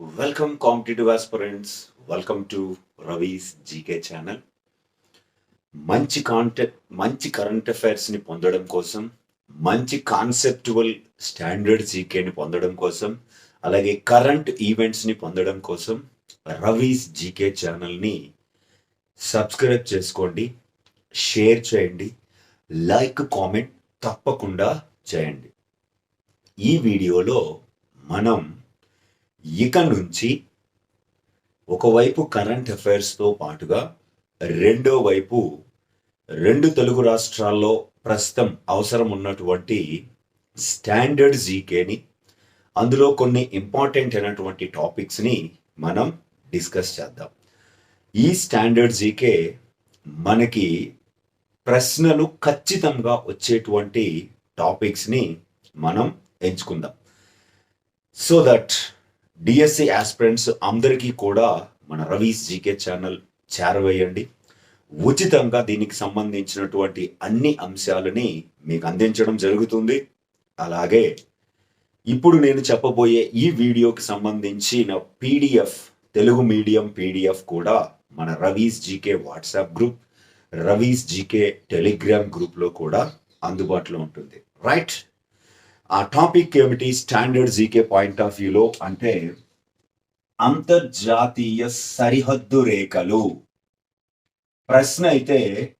Welcome competitive aspirants welcome to Ravi's GK channel మంచి content మంచి current అఫైర్స్ని పొందడం కోసం మంచి కాన్సెప్టువల్ స్టాండర్డ్ జీకేని పొందడం కోసం అలాగే కరెంట్ ఈవెంట్స్ని పొందడం కోసం రవీస్ జీకే ఛానల్ని సబ్స్క్రైబ్ చేసుకోండి షేర్ చేయండి లైక్ కామెంట్ తప్పకుండా చేయండి. ఈ వీడియోలో మనం ఇక నుంచి ఒకవైపు కరెంట్ అఫైర్స్తో పాటుగా రెండో వైపు రెండు తెలుగు రాష్ట్రాల్లో ప్రస్తుతం అవసరం ఉన్నటువంటి స్టాండర్డ్ జీకేని అందులో కొన్ని ఇంపార్టెంట్ అయినటువంటి టాపిక్స్ని మనం డిస్కస్ చేద్దాం. ఈ స్టాండర్డ్ జీకే మనకి ప్రశ్నలు ఖచ్చితంగా వచ్చేటువంటి టాపిక్స్ని మనం ఎంచుకుందాం. సో దట్ డిఎస్సి ఆస్పిరెంట్స్ అందరికీ కూడా మన రవీస్ జీకే ఛానల్ చేరవేయండి. ఉచితంగా దీనికి సంబంధించినటువంటి అన్ని అంశాలని మీకు అందించడం జరుగుతుంది. అలాగే ఇప్పుడు నేను చెప్పబోయే ఈ వీడియోకి సంబంధించిన పీడిఎఫ్ తెలుగు మీడియం పీడిఎఫ్ కూడా మన Ravi's GK WhatsApp group Ravi's GK Telegram గ్రూప్లో కూడా అందుబాటులో ఉంటుంది. రైట్? ఆ టాపిక్ ఏమిటి? స్టాండర్డ్ జీకే పాయింట్ ఆఫ్ వ్యూలో అంటే అంతర్జాతీయ సరిహద్దు రేఖలు. ప్రశ్న అయితే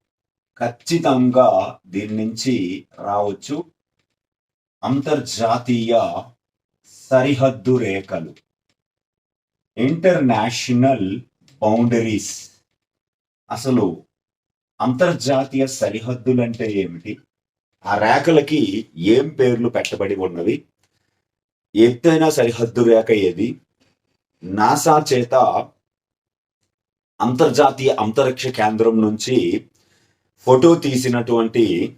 ఖచ్చితంగా దీని నుంచి రావచ్చు. అంతర్జాతీయ సరిహద్దు రేఖలు. International boundaries. అసలు అంతర్జాతీయ సరిహద్దులు అంటే ఏమిటి? ఆ రేఖలకి ఏం పేర్లు పెట్టబడి ఉన్నవి? ఎత్తైన సరిహద్దు రేఖ ఏది? నాసా చేత అంతర్జాతీయ అంతరిక్ష కేంద్రం నుంచి ఫోటో తీసినటువంటి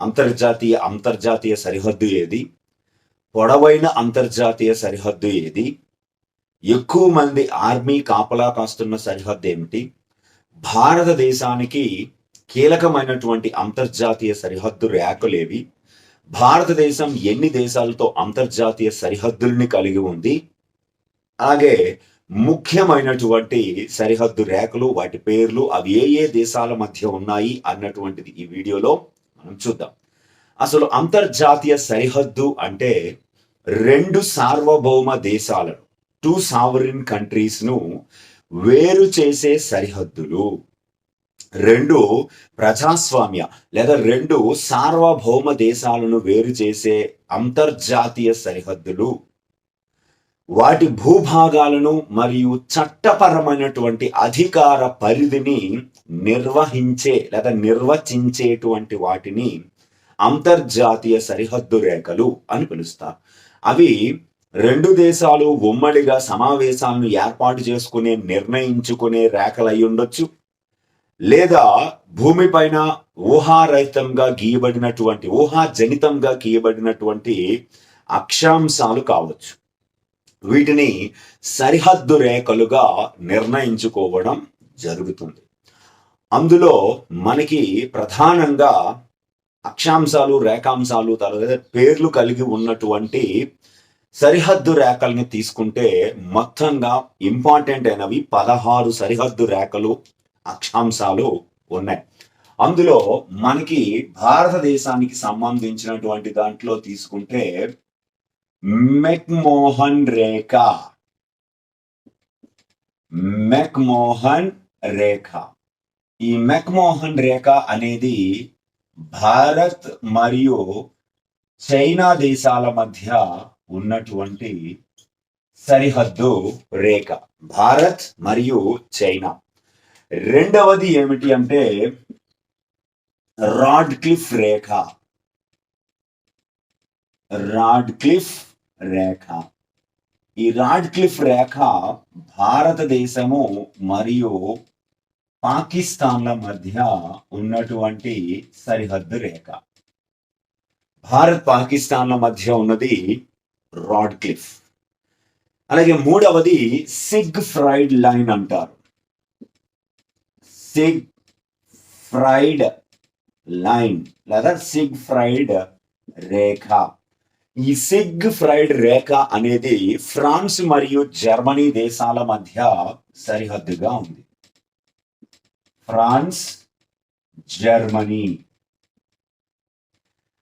అంతర్జాతీయ అంతర్జాతీయ సరిహద్దు ఏది? పొడవైన అంతర్జాతీయ సరిహద్దు ఏది? ఎక్కువ మంది ఆర్మీ కాపలా కాస్తున్న సరిహద్దు ఏమిటి? భారతదేశానికి కీలకమైనటువంటి అంతర్జాతీయ సరిహద్దు రేఖలేవి. భారతదేశం ఎన్ని దేశాలతో అంతర్జాతీయ సరిహద్దుల్ని కలిగి ఉంది? అలాగే ముఖ్యమైనటువంటి సరిహద్దు రేఖలు వాటి పేర్లు అవి ఏ ఏ దేశాల మధ్య ఉన్నాయి అన్నటువంటిది ఈ వీడియోలో మనం చూద్దాం. అసలు అంతర్జాతీయ సరిహద్దు అంటే రెండు సార్వభౌమ దేశాలను టూ సావరిన్ కంట్రీస్ను వేరు చేసే సరిహద్దులు. రెండు ప్రజాస్వామ్య లేదా రెండు సార్వభౌమ దేశాలను వేరు చేసే అంతర్జాతీయ సరిహద్దులు. వాటి భూభాగాలను మరియు చట్టపరమైనటువంటి అధికార పరిధిని నిర్వహించే లేదా నిర్వచించేటువంటి వాటిని అంతర్జాతీయ సరిహద్దు రేఖలు అని పిలుస్తారు. అవి రెండు దేశాలు ఉమ్మడిగా సమావేశాలను ఏర్పాటు చేసుకునే నిర్ణయించుకునే రేఖలు అయి ఉండొచ్చు. లేదా భూమిపైన ఊహారహితంగా గీయబడినటువంటి ఊహాజనితంగా గీయబడినటువంటి అక్షాంశాలు కావచ్చు. వీటిని సరిహద్దు రేఖలుగా నిర్ణయించుకోవడం జరుగుతుంది. అందులో మనకి ప్రధానంగా అక్షాంశాలు రేఖాంశాలు తర్వాత పేర్లు కలిగి ఉన్నటువంటి సరిహద్దు రేఖల్ని తీసుకుంటే మొత్తంగా ఇంపార్టెంట్ అయినవి పదహారు సరిహద్దు రేఖలు అక్షాంశాలు ఉన్నాయి. అందులో మనకి భారతదేశానికి సంబంధించినటువంటి దాంట్లో తీసుకుంటే మెక్మోహన్ రేఖ. మెక్మోహన్ రేఖ. ఈ మెక్మోహన్ రేఖ అనేది భారత్ మరియు చైనా దేశాల మధ్య ఉన్నటువంటి సరిహద్దు రేఖ. భారత్ మరియు చైనా. రెండవది ఏమిటి అంటే రాడ్ క్లిఫ్ రేఖ. రాడ్ క్లిఫ్ రేఖ. ఈ రాడ్ క్లిఫ్ రేఖ భారతదేశము మరియు పాకిస్తాన్ల మధ్య ఉన్నటువంటి సరిహద్దు రేఖ. భారత్ పాకిస్తాన్ల మధ్య ఉన్నది రాడ్ క్లిఫ్ అలాగే మూడవది సిగ్ ఫ్రైడ్ లైన్ అంటారు. సిగ్ ఫ్రైడ్ లైన్ లేదా సిగ్ ఫ్రైడ్ రేఖ ఈ సిగ్ ఫ్రైడ్ రేఖ అనేది ఫ్రాన్స్ మరియు జర్మనీ దేశాల మధ్య సరిహద్దుగా ఉంది. France Germany.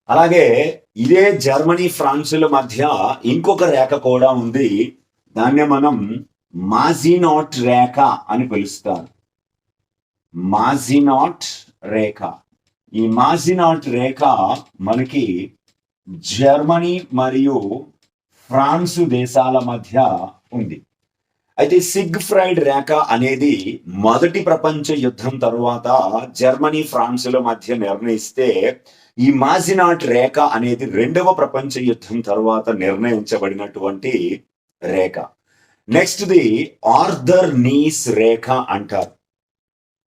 అలాగే ఇదే జర్మనీ ఫ్రాన్సుల మధ్య ఇంకొక రేఖ కూడా ఉంది. దాన్నే మనం మాజినాట్ రేఖ అని పిలుస్తారు మాజినాట్ రేఖ. ఈ మాజినాట్ రేఖ మనకి జర్మనీ మరియు ఫ్రాన్సు దేశాల మధ్య ఉంది. అయితే సిగ్ ఫ్రైడ్ రేఖ అనేది మొదటి ప్రపంచ యుద్ధం తరువాత జర్మనీ ఫ్రాన్సుల మధ్య నిర్ణయిస్తే ఈ మాజినాట్ రేఖ అనేది రెండవ ప్రపంచ యుద్ధం తరువాత నిర్ణయించబడినటువంటి రేఖ. నెక్స్ట్ ది ఆర్థర్ నీస్ రేఖ అంటారు.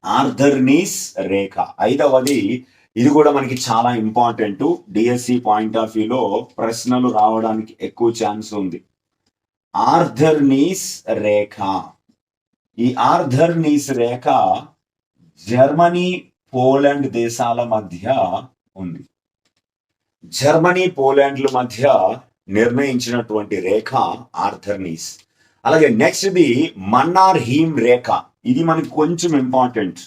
ఆర్థర్నీస్ రేఖ. ఐదవది ఇది కూడా మనకి చాలా ఇంపార్టెంట్ డిఎస్సి పాయింట్ ఆఫ్ వ్యూలో ప్రశ్నలు రావడానికి ఎక్కువ ఛాన్స్ ఉంది. ఆర్థర్నీస్ రేఖ. ఈ ఆర్థర్నీస్ రేఖ జర్మనీ పోలాండ్ దేశాల మధ్య ఉంది. జర్మనీ పోలాండ్ల మధ్య నిర్ణయించినటువంటి రేఖ ఆర్థర్నీస్ అలాగే నెక్స్ట్ది మన్నార్ హీమ్ రేఖ. ఇది మనకి కొంచెం ఇంపార్టెంట్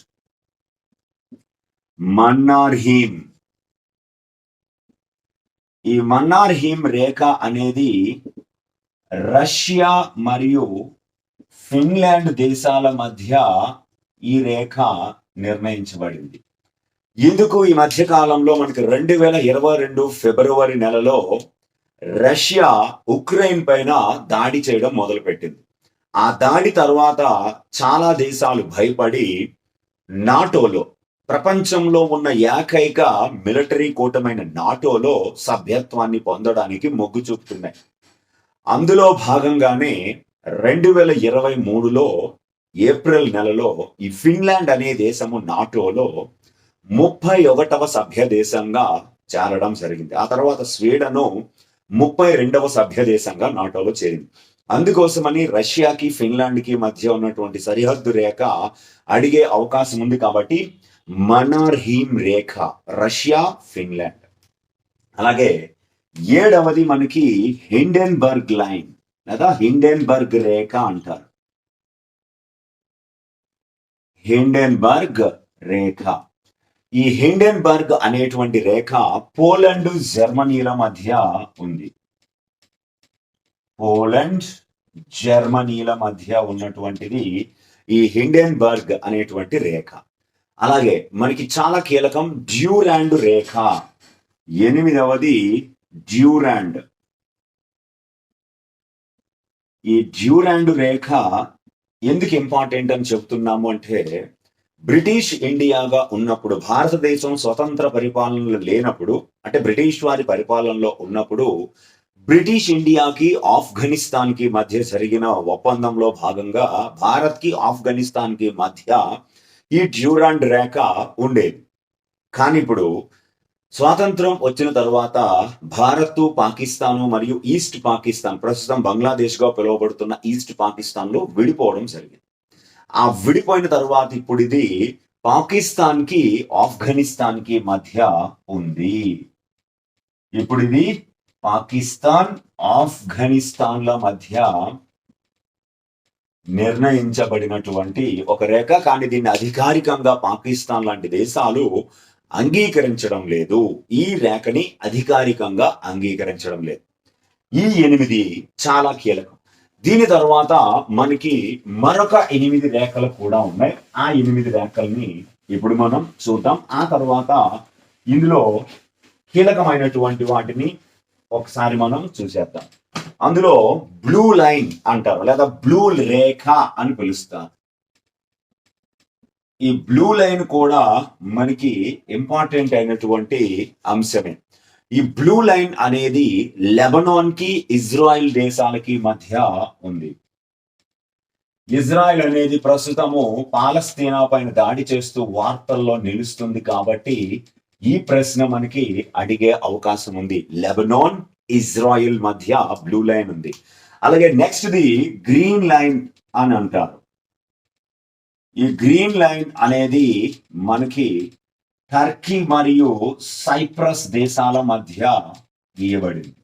మన్నార్ హీమ్ ఈ మన్నార్ హీమ్ రేఖ అనేది రష్యా మరియు ఫిన్లాండ్ దేశాల మధ్య ఈ రేఖ నిర్ణయించబడింది. ఇందుకు ఈ మధ్య కాలంలో మనకి రెండు వేల ఇరవై రెండు ఫిబ్రవరి నెలలో రష్యా ఉక్రెయిన్ పైన దాడి చేయడం మొదలుపెట్టింది. ఆ దాడి తర్వాత చాలా దేశాలు భయపడి నాటోలో ప్రపంచంలో ఉన్న ఏకైక మిలిటరీ కూటమైన నాటోలో సభ్యత్వాన్ని పొందడానికి మొగ్గు చూపుతున్నాయి. అందులో భాగంగానే రెండు వేల ఇరవై మూడులో ఏప్రిల్ నెలలో ఈ ఫిన్లాండ్ అనే దేశము నాటోలో ముప్పై ఒకటవ సభ్య దేశంగా చేరడం జరిగింది. ఆ తర్వాత స్వీడను ముప్పై రెండవ సభ్య దేశంగా నాటోలో చేరింది. అందుకోసమని రష్యాకి ఫిన్లాండ్కి మధ్య ఉన్నటువంటి సరిహద్దు రేఖ అడిగే అవకాశం ఉంది కాబట్టి మనార్ హీమ్ రేఖ రష్యా ఫిన్లాండ్. అలాగే ఏడవది మనకి హిండెన్బర్గ్ లైన్ లేదా హిండెన్బర్గ్ రేఖ అంటారు. హిండెన్బర్గ్ రేఖ. ఈ హిండెన్బర్గ్ అనేటువంటి రేఖ పోలండ్ జర్మనీల మధ్య ఉంది. పోలండ్ జర్మనీల మధ్య ఉన్నటువంటిది ఈ హిండెన్బర్గ్ అనేటువంటి రేఖ. అలాగే మనకి చాలా కీలకం డ్యూరాండ్ రేఖ. ఎనిమిదవది డ్యూరాండ్. ఈ డ్యూరాండ్ రేఖ ఎందుకు ఇంపార్టెంట్ అని చెప్తున్నాము అంటే బ్రిటిష్ ఇండియాగా ఉన్నప్పుడు భారతదేశం స్వతంత్ర పరిపాలనలో లేనప్పుడు అంటే బ్రిటిష్ వారి పరిపాలనలో ఉన్నప్పుడు బ్రిటిష్ ఇండియాకి ఆఫ్ఘనిస్తాన్కి మధ్య జరిగిన ఒప్పందంలో భాగంగా భారత్కి ఆఫ్ఘనిస్తాన్కి ఆఫ్ఘనిస్తాన్కి మధ్య ఈ డ్యూరాండ్ రేఖ ఉండేది. కానీ ఇప్పుడు స్వాతంత్రం వచ్చిన తర్వాత భారత్ పాకిస్తాన్ మరియు ఈస్ట్ పాకిస్తాన్ ప్రస్తుతం బంగ్లాదేశ్గా పిలువబడుతున్న ఈస్ట్ పాకిస్తాన్లో విడిపోవడం జరిగింది. ఆ విడిపోయిన తర్వాత ఇప్పుడు ఇది పాకిస్తాన్కి ఆఫ్ఘనిస్తాన్కి మధ్య ఉంది. ఇప్పుడు ఇది పాకిస్తాన్ ఆఫ్ఘనిస్తాన్ల మధ్య నిర్ణయించబడినటువంటి ఒక రేఖ. కానీ దీన్ని అధికారికంగా పాకిస్తాన్ లాంటి దేశాలు అంగీకరించడం లేదు. ఈ రేఖని అధికారికంగా అంగీకరించడం లేదు. ఈ ఎనిమిది చాలా కీలకం. దీని తర్వాత మనకి మరొక ఎనిమిది రేఖలు కూడా ఉన్నాయి. ఆ ఎనిమిది రేఖల్ని ఇప్పుడు మనం చూద్దాం. ఆ తర్వాత ఇందులో కీలకమైనటువంటి వాటిని ఒకసారి మనం చూసేద్దాం. అందులో బ్లూ లైన్ అంటారు లేదా బ్లూ రేఖ అని పిలుస్తారు. ఈ బ్లూ లైన్ కూడా మనకి ఇంపార్టెంట్ అయినటువంటి అంశమే. ఈ బ్లూ లైన్ అనేది లెబనాన్కి ఇజ్రాయిల్ దేశాలకి మధ్య ఉంది. ఇజ్రాయెల్ అనేది ప్రస్తుతము పాలస్తీనా పైన దాడి చేస్తూ వార్తల్లో నిలుస్తుంది కాబట్టి ఈ ప్రశ్న మనకి అడిగే అవకాశం ఉంది. లెబనాన్ ఇజ్రాయిల్ మధ్య బ్లూ లైన్ ఉంది. అలాగే నెక్స్ట్ ది గ్రీన్ లైన్ అని అంటారు. ఈ గ్రీన్ లైన్ అనేది మనకి టర్కీ మరియు సైప్రస్ దేశాల మధ్య గీయబడింది.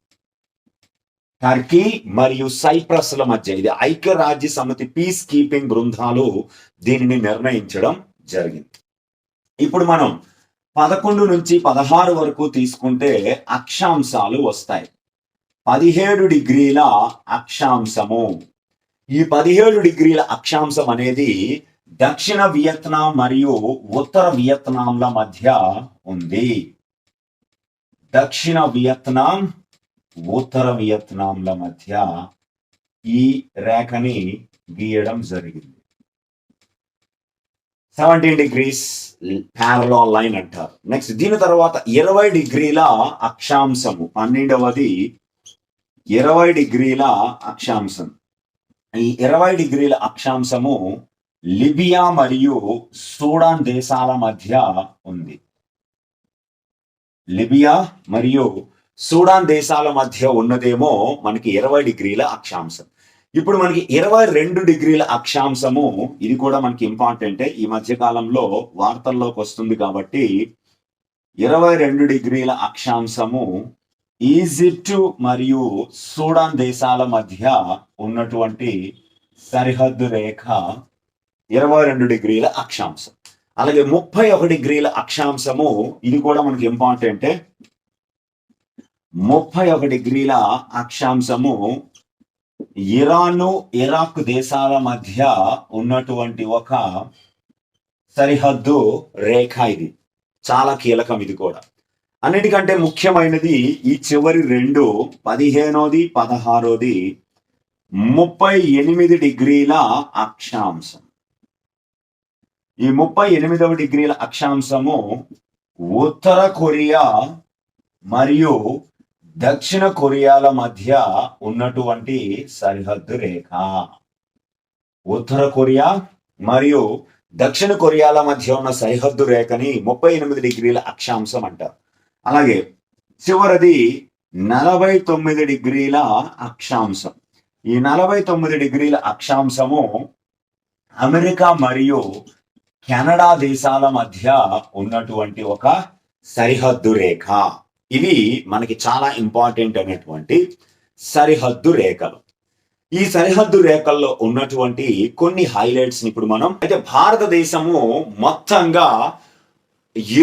టర్కీ మరియు సైప్రస్ల మధ్య ఇది ఐక్యరాజ్య సమితి పీస్ కీపింగ్ బృందాలు దీనిని నిర్ణయించడం జరిగింది. ఇప్పుడు మనం పదకొండు నుంచి పదహారు వరకు తీసుకుంటే అక్షాంశాలు వస్తాయి. పదిహేడు డిగ్రీల అక్షాంశము. ఈ పదిహేడు డిగ్రీల అక్షాంశం అనేది దక్షిణ వియత్నాం మరియు ఉత్తర వియత్నాంల మధ్య ఉంది. దక్షిణ వియత్నాం ఉత్తర వియత్నాంల మధ్య ఈ రేఖని గీయడం జరిగింది. సెవెంటీన్ డిగ్రీస్ ప్యారలో లైన్ అంటారు. నెక్స్ట్ దీని తర్వాత ఇరవై డిగ్రీల అక్షాంశము. పన్నెండవది ఇరవై డిగ్రీల అక్షాంశం. ఈ ఇరవై డిగ్రీల అక్షాంశము లిబియా మరియు సూడాన్ దేశాల మధ్య ఉంది. లిబియా మరియు సూడాన్ దేశాల మధ్య ఉన్నదేమో మనకి ఇరవై డిగ్రీల అక్షాంశం. ఇప్పుడు మనకి ఇరవై రెండు డిగ్రీల అక్షాంశము ఇది కూడా మనకి ఇంపార్టెంటే ఈ మధ్య కాలంలో వార్తల్లోకి వస్తుంది కాబట్టి ఇరవై రెండు డిగ్రీల అక్షాంశము ఈజిప్టు మరియు సూడాన్ దేశాల మధ్య ఉన్నటువంటి సరిహద్దు రేఖ ఇరవై రెండు డిగ్రీల అక్షాంశం. అలాగే ముప్పై ఒక డిగ్రీల అక్షాంశము ఇది కూడా మనకి ఇంపార్టెంటే ముప్పై ఒక డిగ్రీల అక్షాంశము ఇరాను ఇరాక్ దేశాల మధ్య ఉన్నటువంటి ఒక సరిహద్దు రేఖ ఇది. చాలా కీలకం ఇది కూడా. అన్నిటికంటే ముఖ్యమైనది ఈ చివరి రెండు పదిహేనోది పదహారోది ముప్పై ఎనిమిది డిగ్రీల అక్షాంశం. ఈ ముప్పై ఎనిమిదవ డిగ్రీల అక్షాంశము ఉత్తర కొరియా మరియు దక్షిణ కొరియాల మధ్య ఉన్నటువంటి సరిహద్దు రేఖ. ఉత్తర కొరియా మరియు దక్షిణ కొరియాల మధ్య ఉన్న సరిహద్దు రేఖని ముప్పై ఎనిమిది డిగ్రీల అక్షాంశం అంటారు. అలాగే చివరిది నలభై తొమ్మిది డిగ్రీల అక్షాంశం. ఈ నలభై తొమ్మిది డిగ్రీల అక్షాంశము అమెరికా మరియు కెనడా దేశాల మధ్య ఉన్నటువంటి ఒక సరిహద్దు రేఖ. ఇవి మనకి చాలా ఇంపార్టెంట్ అయినటువంటి సరిహద్దు రేఖలు. ఈ సరిహద్దు రేఖల్లో ఉన్నటువంటి కొన్ని హైలైట్స్ ఇప్పుడు మనం అయితే భారతదేశము మొత్తంగా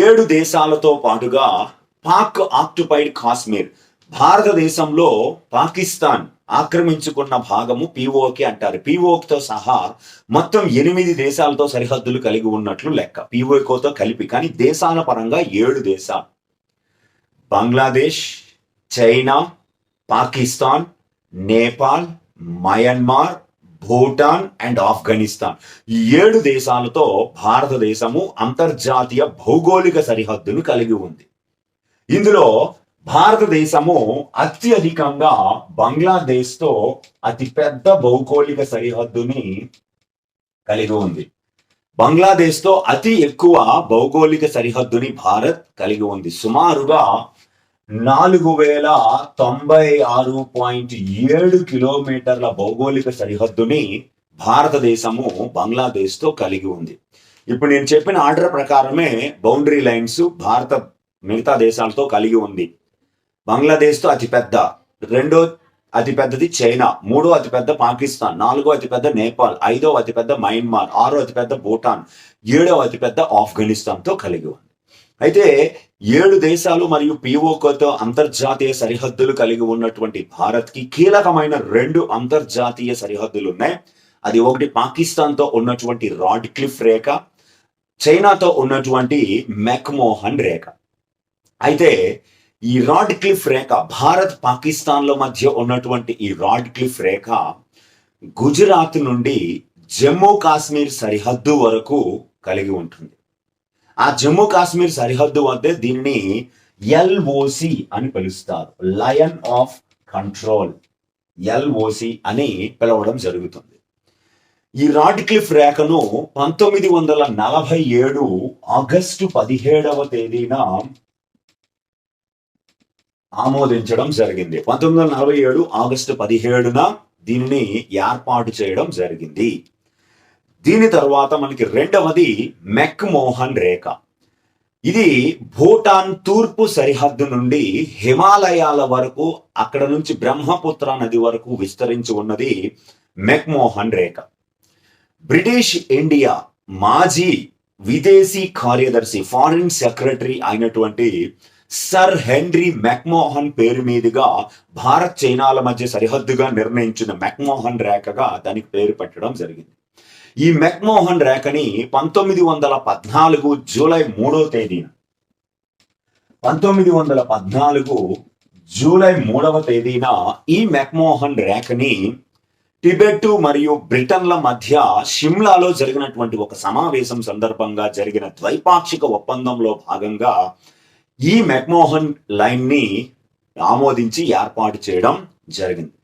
ఏడు దేశాలతో పాటుగా పాక్ ఆక్యుపైడ్ కాశ్మీర్ భారతదేశంలో పాకిస్తాన్ ఆక్రమించుకున్న భాగము పిఓకే అంటారు. పిఓకితో సహా మొత్తం ఎనిమిది దేశాలతో సరిహద్దులు కలిగి ఉన్నట్లు లెక్క. పిఓకేతో కలిపి కానీ దేశాల పరంగా ఏడు దేశాలు. Bangladesh China Pakistan Nepal Myanmar Bhutan and Afghanistan. ఈ ఏడు దేశాలతో భారతదేశము అంతర్జాతీయ భౌగోళిక సరిహద్దును కలిగి ఉంది. ఇందులో భారతదేశము అత్యధికంగా బంగ్లాదేశ్తో అతిపెద్ద భౌగోళిక సరిహద్దుని కలిగి ఉంది. బంగ్లాదేశ్తో అతి ఎక్కువ భౌగోళిక సరిహద్దుని భారత్ కలిగి ఉంది. సుమారుగా నాలుగు వేల తొంభై ఆరు పాయింట్ ఏడు కిలోమీటర్ల భౌగోళిక సరిహద్దుని భారతదేశము బంగ్లాదేశ్తో కలిగి ఉంది. ఇప్పుడు నేను చెప్పిన ఆర్డర్ ప్రకారమే బౌండరీ లైన్స్ భారత మిగతా దేశాలతో కలిగి ఉంది. బంగ్లాదేశ్తో అతిపెద్ద రెండో అతిపెద్దది చైనా మూడో అతిపెద్ద పాకిస్తాన్ నాలుగో అతిపెద్ద నేపాల్ ఐదో అతిపెద్ద మయన్మార్ ఆరో అతిపెద్ద భూటాన్ ఏడో అతిపెద్ద ఆఫ్ఘనిస్తాన్తో కలిగి ఉంది. అయితే ఏడు దేశాలు మరియు పిఓకోతో అంతర్జాతీయ సరిహద్దులు కలిగి ఉన్నటువంటి భారత్కి కీలకమైన రెండు అంతర్జాతీయ సరిహద్దులు ఉన్నాయి అది ఒకటి పాకిస్తాన్తో ఉన్నటువంటి రాడ్ క్లిఫ్ రేఖ చైనాతో ఉన్నటువంటి మెక్మోహన్ రేఖ. అయితే ఈ రాడ్ క్లిఫ్ రేఖ భారత్ పాకిస్తాన్ల మధ్య ఉన్నటువంటి ఈ రాడ్ క్లిఫ్ రేఖ గుజరాత్ నుండి జమ్మూ కాశ్మీర్ సరిహద్దు వరకు కలిగి ఉంటుంది. ఆ జమ్మూ కాశ్మీర్ సరిహద్దు వద్ద దీనిని ఎల్ఓసి అని పిలుస్తారు. లయన్ ఆఫ్ కంట్రోల్ ఎల్ఓసి అని పిలవడం జరుగుతుంది. ఈ రాడ్ క్లిఫ్ రేఖను పంతొమ్మిది వందల నలభై ఏడు ఆగస్టు పదిహేడవ తేదీన ఆమోదించడం జరిగింది. పంతొమ్మిది వందల నలభై ఏడు ఆగస్టు పదిహేడున దీనిని ఏర్పాటు చేయడం జరిగింది. దీని తర్వాత మనకి రెండవది మెక్ మోహన్ రేఖ. ఇది భూటాన్ తూర్పు సరిహద్దు నుండి హిమాలయాల వరకు అక్కడ నుంచి బ్రహ్మపుత్ర నది వరకు విస్తరించి ఉన్నది మెక్మోహన్ రేఖ. బ్రిటిష్ ఇండియా మాజీ విదేశీ కార్యదర్శి ఫారిన్ సెక్రటరీ అయినటువంటి సర్ హెన్రీ మెక్మోహన్ పేరు మీదుగా భారత్ చైనాల మధ్య సరిహద్దుగా నిర్ణయించిన మెక్మోహన్ రేఖగా దానికి పేరు పెట్టడం జరిగింది. ఈ మెక్మోహన్ రేఖని పంతొమ్మిది వందల పద్నాలుగు జూలై మూడో తేదీన. పంతొమ్మిది వందల పద్నాలుగు జూలై మూడవ తేదీన ఈ మెక్మోహన్ రేఖని టిబెట్ మరియు బ్రిటన్ల మధ్య షిమ్లాలో జరిగినటువంటి ఒక సమావేశం సందర్భంగా జరిగిన ద్వైపాక్షిక ఒప్పందంలో భాగంగా ఈ మెక్మోహన్ లైన్ని ఆమోదించి ఏర్పాటు చేయడం జరిగింది.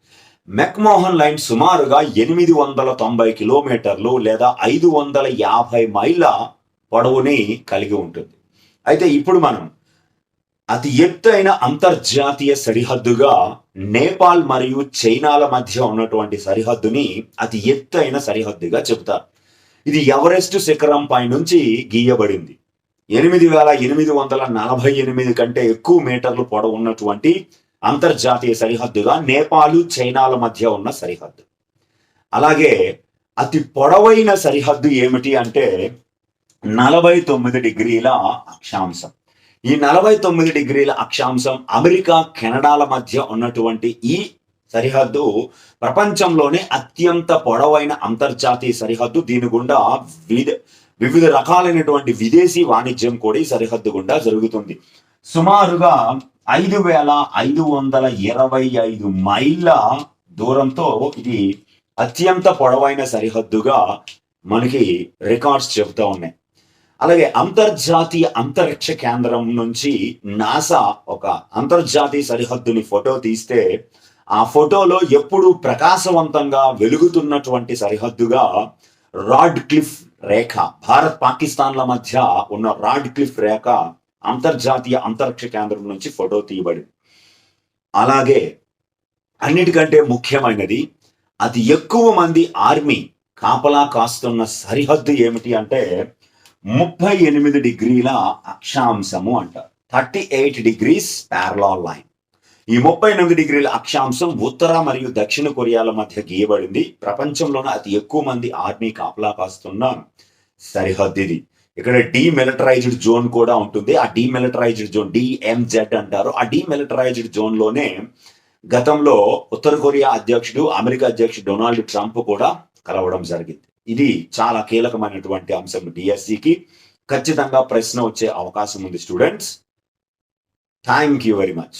మెక్మోహన్ లైన్ సుమారుగా ఎనిమిది వందల తొంభై కిలోమీటర్లు లేదా ఐదు వందల యాభై మైళ్ళ పొడవుని కలిగి ఉంటుంది. అయితే ఇప్పుడు మనం అతి ఎత్తైన అంతర్జాతీయ సరిహద్దుగా నేపాల్ మరియు చైనాల మధ్య ఉన్నటువంటి సరిహద్దుని అతి ఎత్తైన సరిహద్దుగా చెబుతారు. ఇది ఎవరెస్ట్ శిఖరం పై నుంచి గీయబడింది. ఎనిమిది వేల ఎనిమిది వందల నలభై ఎనిమిది కంటే ఎక్కువ మీటర్లు పొడవు ఉన్నటువంటి అంతర్జాతీయ సరిహద్దుగా నేపాలు చైనాల మధ్య ఉన్న సరిహద్దు. అలాగే అతి పొడవైన సరిహద్దు ఏమిటి అంటే నలభై తొమ్మిది డిగ్రీల అక్షాంశం. ఈ నలభై తొమ్మిది డిగ్రీల అక్షాంశం అమెరికా కెనడాల మధ్య ఉన్నటువంటి ఈ సరిహద్దు ప్రపంచంలోనే అత్యంత పొడవైన అంతర్జాతీయ సరిహద్దు. దీని గుండా వివిధ వివిధ రకాలైనటువంటి విదేశీ వాణిజ్యం కూడా ఈ సరిహద్దు గుండా జరుగుతుంది. సుమారుగా ఐదు వేల ఐదు వందల ఇరవై ఐదు మైళ్ళ దూరంతో ఇది అత్యంత పొడవైన సరిహద్దుగా మనకి రికార్డ్స్ చెబుతా ఉన్నాయి. అలాగే అంతర్జాతీయ అంతరిక్ష కేంద్రం నుంచి నాసా ఒక అంతర్జాతీయ సరిహద్దుని ఫోటో తీస్తే ఆ ఫోటోలో ఎప్పుడు ప్రకాశవంతంగా వెలుగుతున్నటువంటి సరిహద్దుగా రాడ్ క్లిఫ్ రేఖ భారత్ పాకిస్తాన్ల మధ్య ఉన్న రాడ్ క్లిఫ్ రేఖ అంతర్జాతీయ అంతరిక్ష కేంద్రం నుంచి ఫోటో తీయబడింది అలాగే అన్నిటికంటే ముఖ్యమైనది అతి ఎక్కువ మంది ఆర్మీ కాపలా కాస్తున్న సరిహద్దు ఏమిటి అంటే ముప్పై ఎనిమిది డిగ్రీల అక్షాంశము అంటారు thirty eight degrees parallel line. ఈ ముప్పై ఎనిమిది డిగ్రీల అక్షాంశం ఉత్తర మరియు దక్షిణ కొరియాల మధ్య గీయబడింది. ప్రపంచంలోనే అతి ఎక్కువ మంది ఆర్మీ కాపలా కాస్తున్న సరిహద్దు ఇది. ఇక్కడ డీమిలిటరైజ్డ్ జోన్ కూడా ఉంటుంది. ఆ డీమిలిటరైజ్డ్ జోన్ డిఎంజెడ్ అంటారు. ఆ డీమిలిటరైజ్డ్ జోన్లోనే గతంలో ఉత్తర కొరియా అధ్యక్షుడు అమెరికా అధ్యక్షుడు డొనాల్డ్ ట్రంప్ కూడా కలవడం జరిగింది. ఇది చాలా కీలకమైనటువంటి అంశం డిఎస్సికి ఖచ్చితంగా ప్రశ్న వచ్చే అవకాశం ఉంది students. Thank you very much